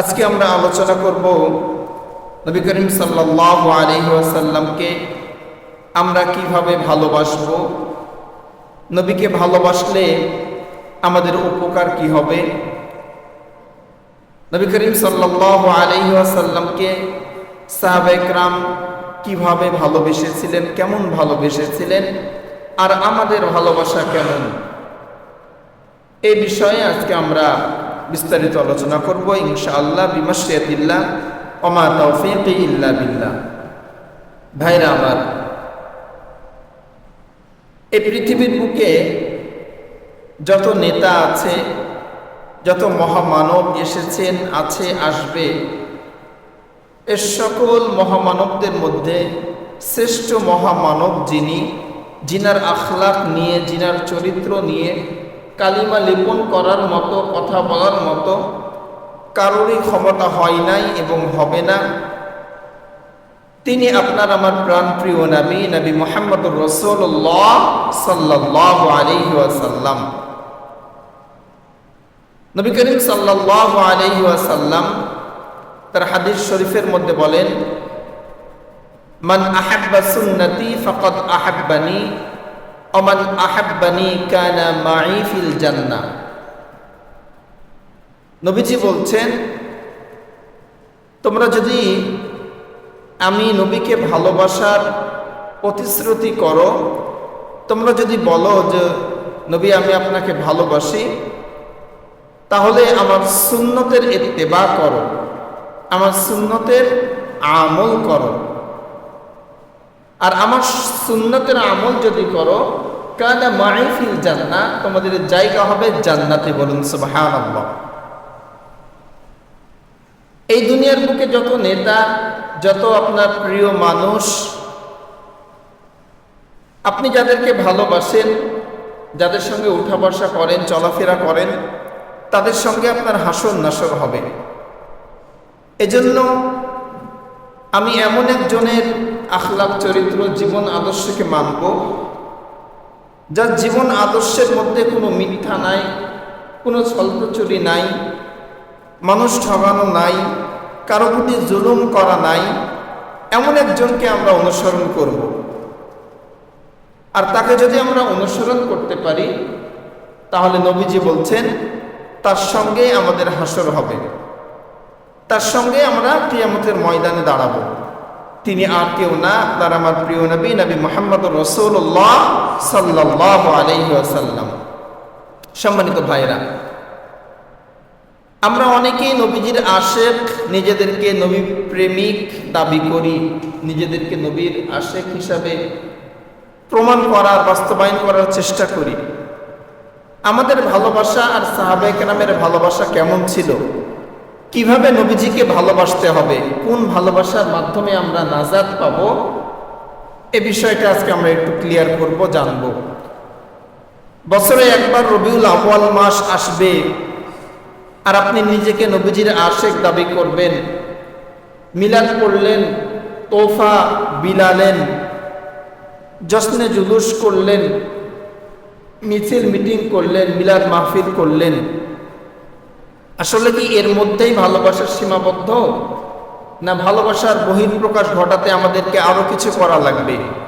আজকে আমরা আলোচনা করব নবী করিম সাল্লাহ আলহিহাসাল্লামকে আমরা কীভাবে ভালোবাসব, নবীকে ভালোবাসলে আমাদের উপকার কি হবে? নবী করিম সাল্লাহ সাহাবেকরাম কীভাবে ভালোবেসেছিলেন, কেমন ভালোবেসেছিলেন, আর আমাদের ভালোবাসা কেমন? এই বিষয়ে আজকে আমরা বিস্তারিত আলোচনা করব, ইনশাআল্লাহ বিমাশিয়াতিল্লাহ অমা তৌফিক ইল্লা বিল্লাহ। ভাইরা আমার, এই পৃথিবীর বুকে যত নেতা আছে, যত মহামানব এসেছেন, আছে, আসবে এর সকল মহামানবদের মধ্যে শ্রেষ্ঠ মহামানব যিনি জিনার আখলাক নিয়ে জিনার চরিত্র নিয়ে কালিমা লিপন করার মতো, কথা বলার মতো কারোরই ক্ষমতা হয় নাই এবং হবে না। তিনি আপনার আমার প্রাণপ্রিয় নবী নবী মোহাম্মদ রসোল্লাহ সাল্লাহ আলহি ওয়াসাল্লাম। নবী করিম সাল্লাহ আলহি ওয়াসাল্লাম তার হাদিস শরীফের মধ্যে বলেন, মান আহাব্বা সুন্নতি ফকত আহাব্বানি অমান আহাব্বানি কানা মাই ফিল নবীজি বলছেন, তোমরা যদি আমি নবীকে ভালোবাসার প্রতিশ্রুতি করো, তোমরা যদি বলো যে, নবী, আমি আপনাকে ভালোবাসি, তাহলে আমার সুন্নতের ইত্তেবা করো, আমার সুন্নতের আমল করো। আর আমার সুন্নতের আমল যদি করো, কানা মাইফিল জান্না তোমাদের জায়গা হবে জান্নাতে বলুন সুবহান এই দুনিয়ার বুকে যত নেতা, যত আপনার প্রিয় মানুষ, আপনি যাদেরকে ভালোবাসেন, যাদের সঙ্গে উঠা বসা করেন, চলাফেরা করেন, তাদের সঙ্গে আপনার হাসর নাসর হবে। এজন্য আমি এমন একজনের আখলাপ চরিত্র, জীবন আদর্শকে মানব। যার জীবন আদর্শের মধ্যে কোনো মিথ্যা নাই, কোনো ছলপ্রচুরি নাই, মানুষ ঠগানো নাই, কারও প্রতি জুলুম করা নাই, এমন একজনকে আমরা অনুসরণ করব। আর তাকে যদি আমরা অনুসরণ করতে পারি, তাহলে নবীজি বলছেন, তার সঙ্গে আমাদের হাসর হবে। তার সঙ্গে আমরা কিয়ামতের ময়দানে দাঁড়াবো। তিনি আর কেউ না, আপনার আমার প্রিয় নবী নবী মোহাম্মদ রসুল্লাহ সাল্লাহ আলহিহাসাল্লাম সম্মানিত ভাইরা আমরা অনেকেই নবীজির আশেক, নিজেদেরকে নবী প্রেমিক দাবি করি, নিজেদেরকে নবীর আশেক হিসাবে প্রমাণ করার, বাস্তবায়ন করার চেষ্টা করি। আমাদের ভালোবাসা আর সাহাবেক নামের ভালোবাসা কেমন ছিল? কীভাবে নবীজিকে ভালোবাসতে হবে? কোন ভালোবাসার মাধ্যমে আমরা নাজাদ পাব? এ বিষয়টা আজকে আমরা একটু ক্লিয়ার করব, জানব। বছরে একবার রবিউল আহ্বাল মাস আসবে আর আপনি নিজেকে নবীজির আশেক দাবি করবেন। মিলাদ করলেন তোফা বিলালেন, যশ্নে জুলুস করলেন, মিছিল মিটিং করলেন, মিলাদ মাহফিল করলেন। আসলে কি এর মধ্যেই ভালোবাসার সীমাবদ্ধ? না ভালোবাসার বহির প্রকাশ ঘটাতে আমাদেরকে আরও কিছু করা লাগবে?